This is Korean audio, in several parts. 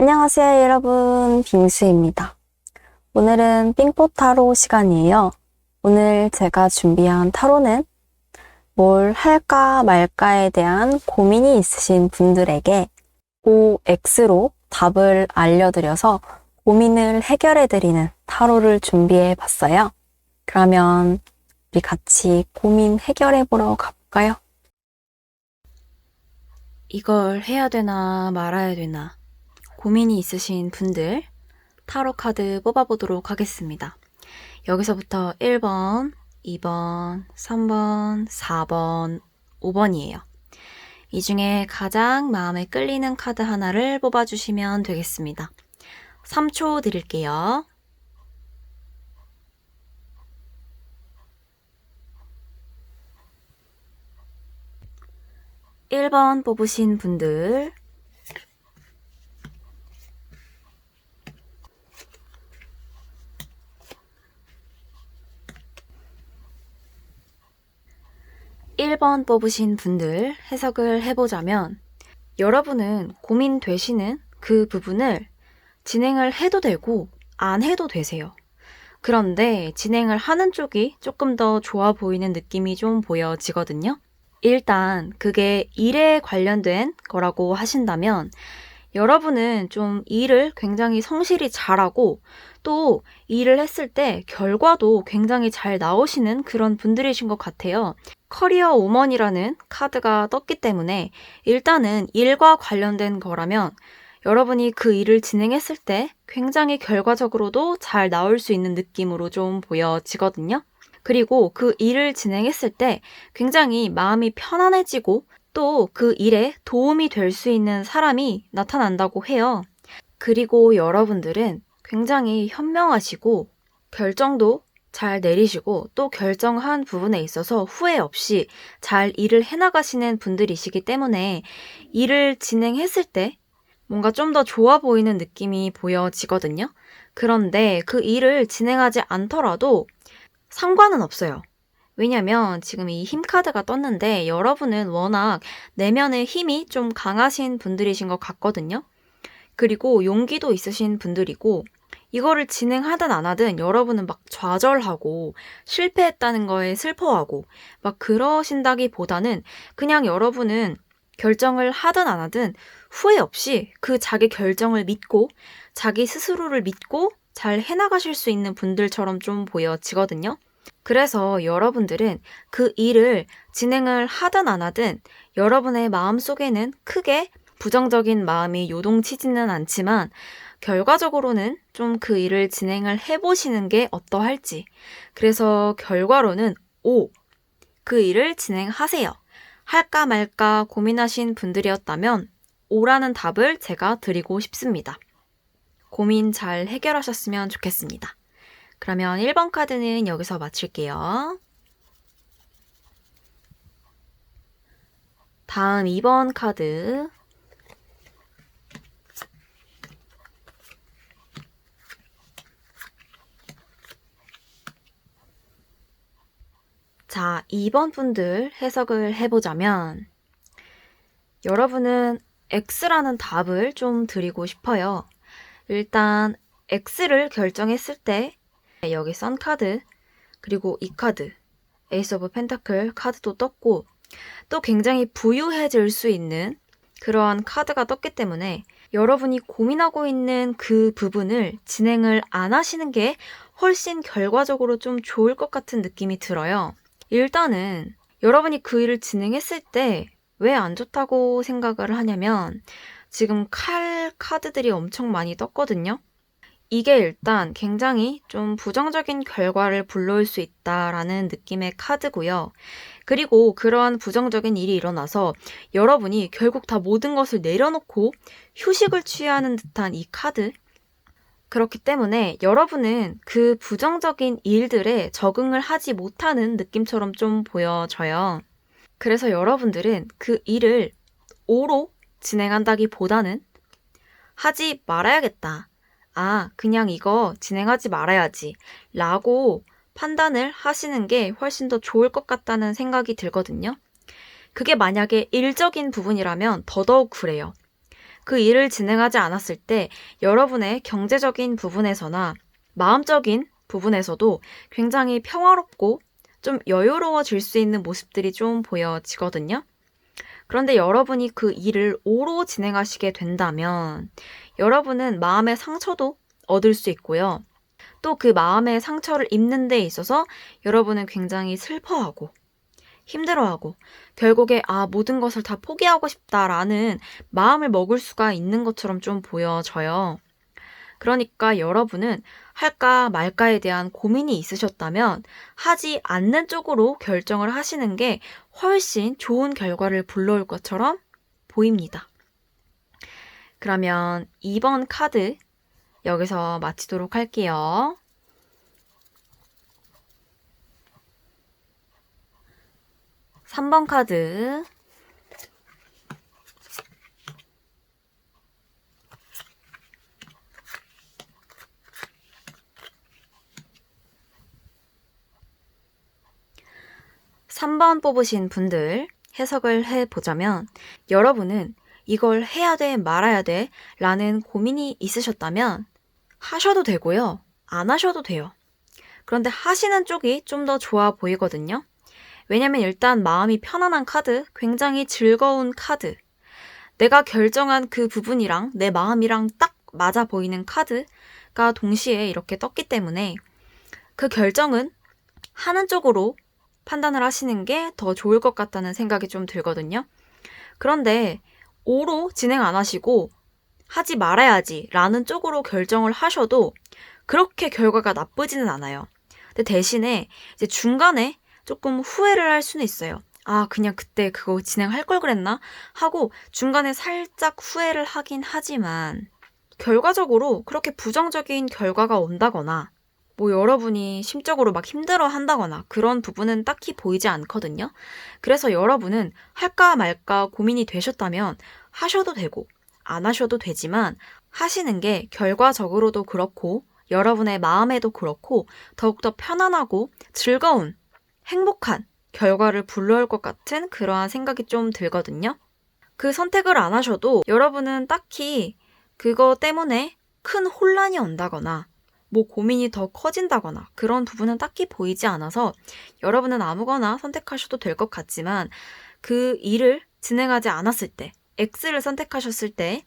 안녕하세요, 여러분. 빙수입니다. 오늘은 삥뽀 타로 시간이에요. 오늘 제가 준비한 타로는 뭘 할까 말까에 대한 고민이 있으신 분들에게 OX로 답을 알려드려서 고민을 해결해드리는 타로를 준비해 봤어요. 그러면 우리 같이 고민 해결해 보러 가볼까요? 이걸 해야 되나 말아야 되나 고민이 있으신 분들 타로 카드 뽑아보도록 하겠습니다. 여기서부터 1번, 2번, 3번, 4번, 5번이에요. 이 중에 가장 마음에 끌리는 카드 하나를 뽑아주시면 되겠습니다. 3초 드릴게요. 1번 뽑으신 분들 1번 뽑으신 분들 해석을 해보자면 여러분은 고민되시는 그 부분을 진행을 해도 되고 안 해도 되세요. 그런데 진행을 하는 쪽이 조금 더 좋아 보이는 느낌이 좀 보여지거든요. 일단 그게 일에 관련된 거라고 하신다면 여러분은 좀 일을 굉장히 성실히 잘하고 또 일을 했을 때 결과도 굉장히 잘 나오시는 그런 분들이신 것 같아요. 커리어 우먼이라는 카드가 떴기 때문에 일단은 일과 관련된 거라면 여러분이 그 일을 진행했을 때 굉장히 결과적으로도 잘 나올 수 있는 느낌으로 좀 보여지거든요. 그리고 그 일을 진행했을 때 굉장히 마음이 편안해지고 또 그 일에 도움이 될 수 있는 사람이 나타난다고 해요. 그리고 여러분들은 굉장히 현명하시고 결정도 잘 내리시고 또 결정한 부분에 있어서 후회 없이 잘 일을 해나가시는 분들이시기 때문에 일을 진행했을 때 뭔가 좀 더 좋아 보이는 느낌이 보여지거든요. 그런데 그 일을 진행하지 않더라도 상관은 없어요. 왜냐면 지금 이 힘 카드가 떴는데 여러분은 워낙 내면의 힘이 좀 강하신 분들이신 것 같거든요. 그리고 용기도 있으신 분들이고 이거를 진행하든 안 하든 여러분은 막 좌절하고 실패했다는 거에 슬퍼하고 막 그러신다기 보다는 그냥 여러분은 결정을 하든 안 하든 후회 없이 그 자기 결정을 믿고 자기 스스로를 믿고 잘 해나가실 수 있는 분들처럼 좀 보여지거든요. 그래서 여러분들은 그 일을 진행을 하든 안 하든 여러분의 마음 속에는 크게 부정적인 마음이 요동치지는 않지만 결과적으로는 좀 그 일을 진행을 해보시는 게 어떠할지. 그래서 결과로는 O. 그 일을 진행하세요. 할까 말까 고민하신 분들이었다면 O라는 답을 제가 드리고 싶습니다. 고민 잘 해결하셨으면 좋겠습니다. 그러면 1번 카드는 여기서 마칠게요. 다음 2번 카드. 자, 2번 분들 해석을 해보자면, 여러분은 X라는 답을 좀 드리고 싶어요. 일단, X를 결정했을 때, 여기 선 카드, 그리고 이 카드, 에이스 오브 펜타클 카드도 떴고, 또 굉장히 부유해질 수 있는 그러한 카드가 떴기 때문에 여러분이 고민하고 있는 그 부분을 진행을 안 하시는 게 훨씬 결과적으로 좀 좋을 것 같은 느낌이 들어요. 일단은 여러분이 그 일을 진행했을 때 왜 안 좋다고 생각을 하냐면 지금 칼 카드들이 엄청 많이 떴거든요. 이게 일단 굉장히 좀 부정적인 결과를 불러올 수 있다라는 느낌의 카드고요. 그리고 그러한 부정적인 일이 일어나서 여러분이 결국 다 모든 것을 내려놓고 휴식을 취하는 듯한 이 카드, 그렇기 때문에 여러분은 그 부정적인 일들에 적응을 하지 못하는 느낌처럼 좀 보여져요. 그래서 여러분들은 그 일을 오로 진행한다기 보다는 하지 말아야겠다. 아, 그냥 이거 진행하지 말아야지. 라고 판단을 하시는 게 훨씬 더 좋을 것 같다는 생각이 들거든요. 그게 만약에 일적인 부분이라면 더더욱 그래요. 그 일을 진행하지 않았을 때 여러분의 경제적인 부분에서나 마음적인 부분에서도 굉장히 평화롭고 좀 여유로워질 수 있는 모습들이 좀 보여지거든요. 그런데 여러분이 그 일을 오로 진행하시게 된다면 여러분은 마음의 상처도 얻을 수 있고요. 또 그 마음의 상처를 입는 데 있어서 여러분은 굉장히 슬퍼하고 힘들어하고 결국에 아 모든 것을 다 포기하고 싶다라는 마음을 먹을 수가 있는 것처럼 좀 보여져요. 그러니까 여러분은 할까 말까에 대한 고민이 있으셨다면 하지 않는 쪽으로 결정을 하시는 게 훨씬 좋은 결과를 불러올 것처럼 보입니다. 그러면 2번 카드 여기서 마치도록 할게요. 3번 카드 3번 뽑으신 분들 해석을 해보자면 여러분은 이걸 해야 돼, 말아야 돼 라는 고민이 있으셨다면 하셔도 되고요. 안 하셔도 돼요. 그런데 하시는 쪽이 좀 더 좋아 보이거든요. 왜냐면 일단 마음이 편안한 카드, 굉장히 즐거운 카드, 내가 결정한 그 부분이랑 내 마음이랑 딱 맞아 보이는 카드가 동시에 이렇게 떴기 때문에 그 결정은 하는 쪽으로 판단을 하시는 게 더 좋을 것 같다는 생각이 좀 들거든요. 그런데 오로 진행 안 하시고 하지 말아야지 라는 쪽으로 결정을 하셔도 그렇게 결과가 나쁘지는 않아요. 근데 대신에 이제 중간에 조금 후회를 할 수는 있어요. 아, 그냥 그때 그거 진행할 걸 그랬나? 하고 중간에 살짝 후회를 하긴 하지만 결과적으로 그렇게 부정적인 결과가 온다거나 뭐 여러분이 심적으로 막 힘들어 한다거나 그런 부분은 딱히 보이지 않거든요. 그래서 여러분은 할까 말까 고민이 되셨다면 하셔도 되고 안 하셔도 되지만 하시는 게 결과적으로도 그렇고 여러분의 마음에도 그렇고 더욱더 편안하고 즐거운 행복한 결과를 불러올 것 같은 그러한 생각이 좀 들거든요. 그 선택을 안 하셔도 여러분은 딱히 그거 때문에 큰 혼란이 온다거나 뭐 고민이 더 커진다거나 그런 부분은 딱히 보이지 않아서 여러분은 아무거나 선택하셔도 될 것 같지만 그 일을 진행하지 않았을 때, X를 선택하셨을 때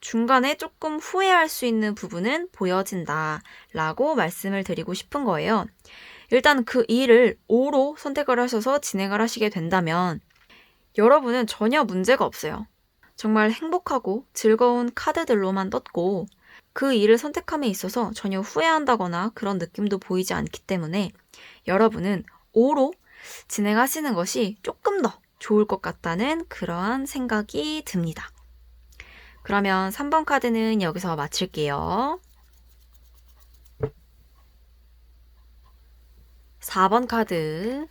중간에 조금 후회할 수 있는 부분은 보여진다 라고 말씀을 드리고 싶은 거예요. 일단 그 일을 O로 선택을 하셔서 진행을 하시게 된다면 여러분은 전혀 문제가 없어요. 정말 행복하고 즐거운 카드들로만 떴고 그 일을 선택함에 있어서 전혀 후회한다거나 그런 느낌도 보이지 않기 때문에 여러분은 5로 진행하시는 것이 조금 더 좋을 것 같다는 그러한 생각이 듭니다. 그러면 3번 카드는 여기서 마칠게요. 4번 카드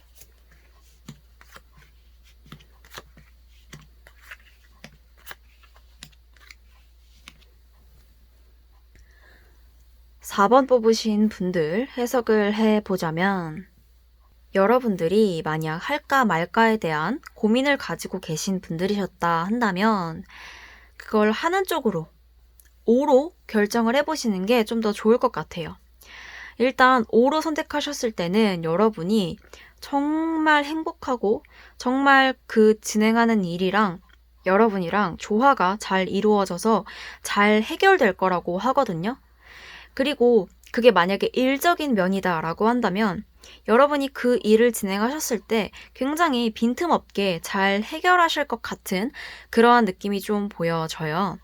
4번 뽑으신 분들 해석을 해보자면 여러분들이 만약 할까 말까에 대한 고민을 가지고 계신 분들이셨다 한다면 그걸 하는 쪽으로 O로 결정을 해보시는 게 좀 더 좋을 것 같아요. 일단 O로 선택하셨을 때는 여러분이 정말 행복하고 정말 그 진행하는 일이랑 여러분이랑 조화가 잘 이루어져서 잘 해결될 거라고 하거든요. 그리고 그게 만약에 일적인 면이다라고 한다면 여러분이 그 일을 진행하셨을 때 굉장히 빈틈없게 잘 해결하실 것 같은 그러한 느낌이 좀 보여져요.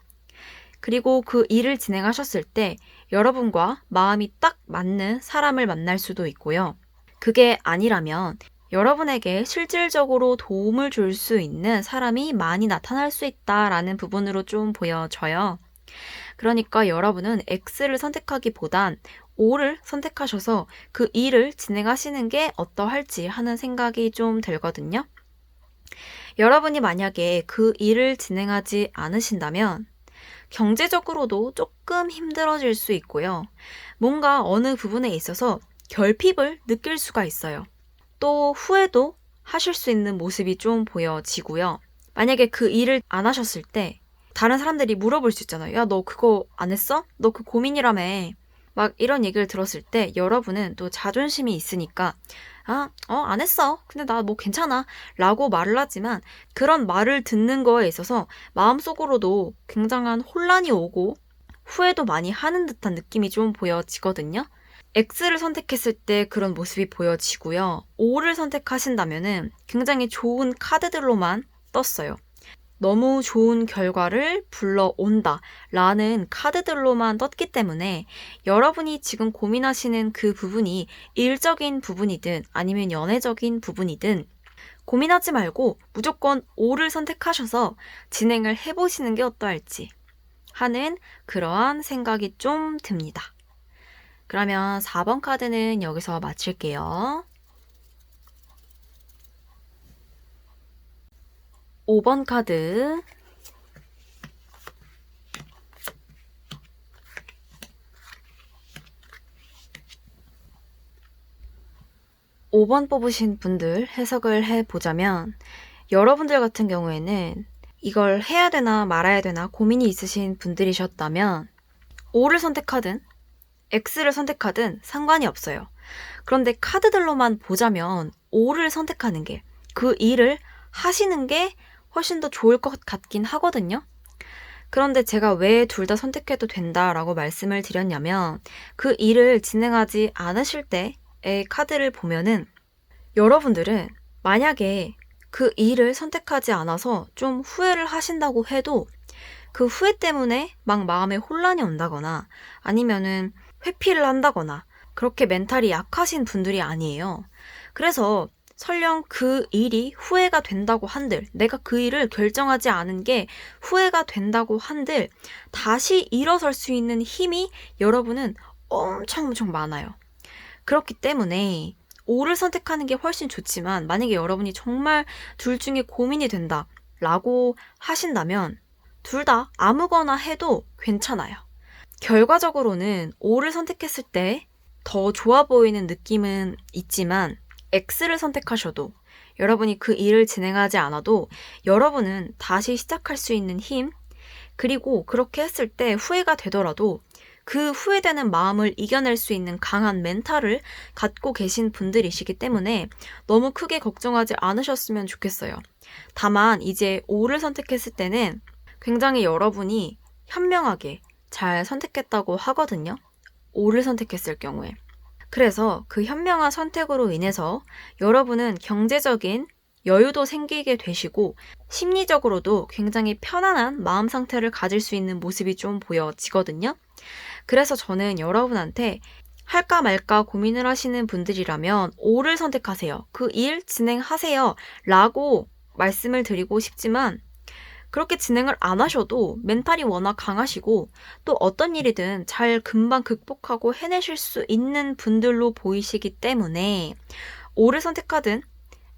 그리고 그 일을 진행하셨을 때 여러분과 마음이 딱 맞는 사람을 만날 수도 있고요. 그게 아니라면 여러분에게 실질적으로 도움을 줄 수 있는 사람이 많이 나타날 수 있다라는 부분으로 좀 보여져요. 그러니까 여러분은 X를 선택하기보단 O를 선택하셔서 그 일을 진행하시는 게 어떠할지 하는 생각이 좀 들거든요. 여러분이 만약에 그 일을 진행하지 않으신다면 경제적으로도 조금 힘들어질 수 있고요. 뭔가 어느 부분에 있어서 결핍을 느낄 수가 있어요. 또 후회도 하실 수 있는 모습이 좀 보여지고요. 만약에 그 일을 안 하셨을 때 다른 사람들이 물어볼 수 있잖아요. 야, 너 그거 안 했어? 너 그 고민이라며. 막 이런 얘기를 들었을 때 여러분은 또 자존심이 있으니까 아, 어, 안 했어. 근데 나 뭐 괜찮아. 라고 말을 하지만 그런 말을 듣는 거에 있어서 마음속으로도 굉장한 혼란이 오고 후회도 많이 하는 듯한 느낌이 좀 보여지거든요. X를 선택했을 때 그런 모습이 보여지고요. O를 선택하신다면은 굉장히 좋은 카드들로만 떴어요. 너무 좋은 결과를 불러온다 라는 카드들로만 떴기 때문에 여러분이 지금 고민하시는 그 부분이 일적인 부분이든 아니면 연애적인 부분이든 고민하지 말고 무조건 O를 선택하셔서 진행을 해보시는 게 어떠할지 하는 그러한 생각이 좀 듭니다. 그러면 4번 카드는 여기서 마칠게요. 5번 카드. (5번) 뽑으신 분들 해석을 해보자면 여러분들 같은 경우에는 이걸 해야 되나 말아야 되나 고민이 있으신 분들이셨다면 O를 선택하든 X를 선택하든 상관이 없어요. 그런데 카드들로만 보자면 O를 선택하는 게 그 일을 하시는 게 훨씬 더 좋을 것 같긴 하거든요. 그런데 제가 왜 둘 다 선택해도 된다라고 말씀을 드렸냐면 그 일을 진행하지 않으실 때의 카드를 보면은 여러분들은 만약에 그 일을 선택하지 않아서 좀 후회를 하신다고 해도 그 후회 때문에 막 마음에 혼란이 온다거나 아니면은 회피를 한다거나 그렇게 멘탈이 약하신 분들이 아니에요. 그래서 설령 그 일이 후회가 된다고 한들, 내가 그 일을 결정하지 않은 게 후회가 된다고 한들, 다시 일어설 수 있는 힘이 여러분은 엄청 엄청 많아요. 그렇기 때문에 오를 선택하는 게 훨씬 좋지만, 만약에 여러분이 정말 둘 중에 고민이 된다, 라고 하신다면, 둘 다 아무거나 해도 괜찮아요. 결과적으로는 오를 선택했을 때 더 좋아 보이는 느낌은 있지만, X를 선택하셔도 여러분이 그 일을 진행하지 않아도 여러분은 다시 시작할 수 있는 힘, 그리고 그렇게 했을 때 후회가 되더라도 그 후회되는 마음을 이겨낼 수 있는 강한 멘탈을 갖고 계신 분들이시기 때문에 너무 크게 걱정하지 않으셨으면 좋겠어요. 다만 이제 O를 선택했을 때는 굉장히 여러분이 현명하게 잘 선택했다고 하거든요. O를 선택했을 경우에. 그래서 그 현명한 선택으로 인해서 여러분은 경제적인 여유도 생기게 되시고 심리적으로도 굉장히 편안한 마음 상태를 가질 수 있는 모습이 좀 보여지거든요. 그래서 저는 여러분한테 할까 말까 고민을 하시는 분들이라면 O를 선택하세요. 그 일 진행하세요. 라고 말씀을 드리고 싶지만 그렇게 진행을 안 하셔도 멘탈이 워낙 강하시고 또 어떤 일이든 잘 금방 극복하고 해내실 수 있는 분들로 보이시기 때문에 O를 선택하든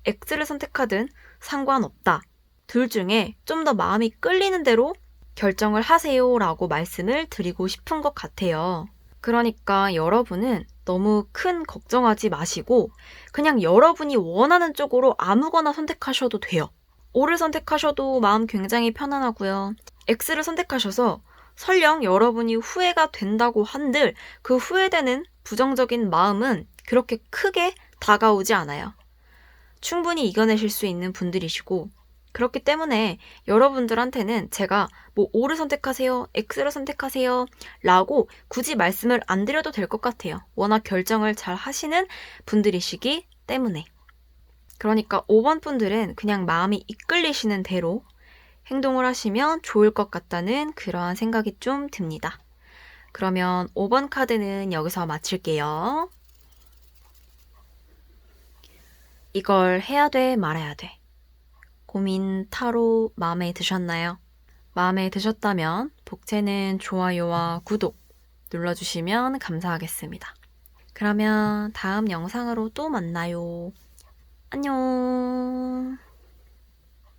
X를 선택하든 상관없다. 둘 중에 좀 더 마음이 끌리는 대로 결정을 하세요 라고 말씀을 드리고 싶은 것 같아요. 그러니까 여러분은 너무 큰 걱정하지 마시고 그냥 여러분이 원하는 쪽으로 아무거나 선택하셔도 돼요. O를 선택하셔도 마음 굉장히 편안하고요. X를 선택하셔서 설령 여러분이 후회가 된다고 한들 그 후회되는 부정적인 마음은 그렇게 크게 다가오지 않아요. 충분히 이겨내실 수 있는 분들이시고 그렇기 때문에 여러분들한테는 제가 뭐 O를 선택하세요, X를 선택하세요 라고 굳이 말씀을 안 드려도 될 것 같아요. 워낙 결정을 잘 하시는 분들이시기 때문에. 그러니까 5번 분들은 그냥 마음이 이끌리시는 대로 행동을 하시면 좋을 것 같다는 그러한 생각이 좀 듭니다. 그러면 5번 카드는 여기서 마칠게요. 이걸 해야 돼, 말아야 돼. 고민 타로 마음에 드셨나요? 마음에 드셨다면 복채는 좋아요와 구독 눌러주시면 감사하겠습니다. 그러면 다음 영상으로 또 만나요. 안녕.